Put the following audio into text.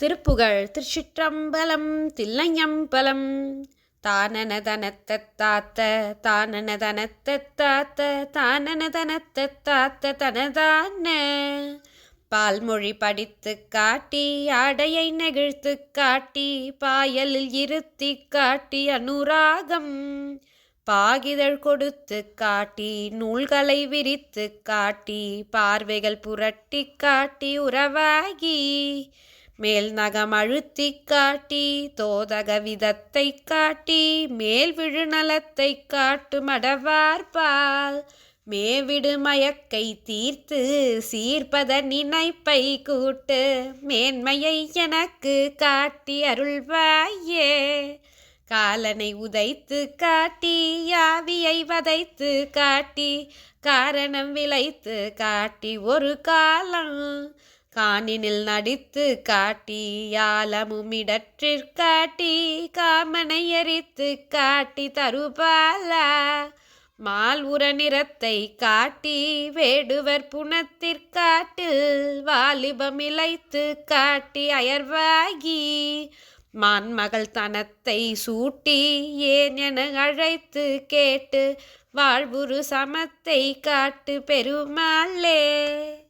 திருப்புகழ் திருச்சிற்றம்பலம் தில்லையம்பலம். தானனதனத்தாத்த தானனதனத்தாத்த தானனதனத்தாத்த தனதான. பால்மொழி படித்து காட்டி ஆடையை நெகிழ்த்து காட்டி பாயலில் இருத்தி காட்டி அனுராகம் பாகிதழ் கொடுத்து காட்டி நூல்களை விரித்து காட்டி பார்வைகள் புரட்டி காட்டி உறவாகி. மேல் நகம் அழுத்தி காட்டி தோதக விதத்தை காட்டி மேல் விழுநலத்தை காட்டு மடவார்பால் மேவிடு மயக்கை தீர்த்து சீர்ப்பத நினைப்பை கூட்டு மேன்மையை எனக்கு காட்டி அருள்வாயே. காலனை உதைத்து காட்டி யாவியை வதைத்து காட்டி காரணம் விளைத்து காட்டி ஒரு காலம். காணினில் நடித்து காட்டி யாலமுமிடற்றிற்காட்டி காமனை எரித்து காட்டி தருபாலா மால் உர நிறத்தை காட்டி வேடுவர் புனத்திற்காட்டில் வாலிபம் இழைத்து காட்டி அயர்வாகி. மான்மகள் தனத்தை சூட்டி ஏன் என அழைத்து கேட்டு வாழ்வுரு சமத்தை காட்டு பெருமாளே.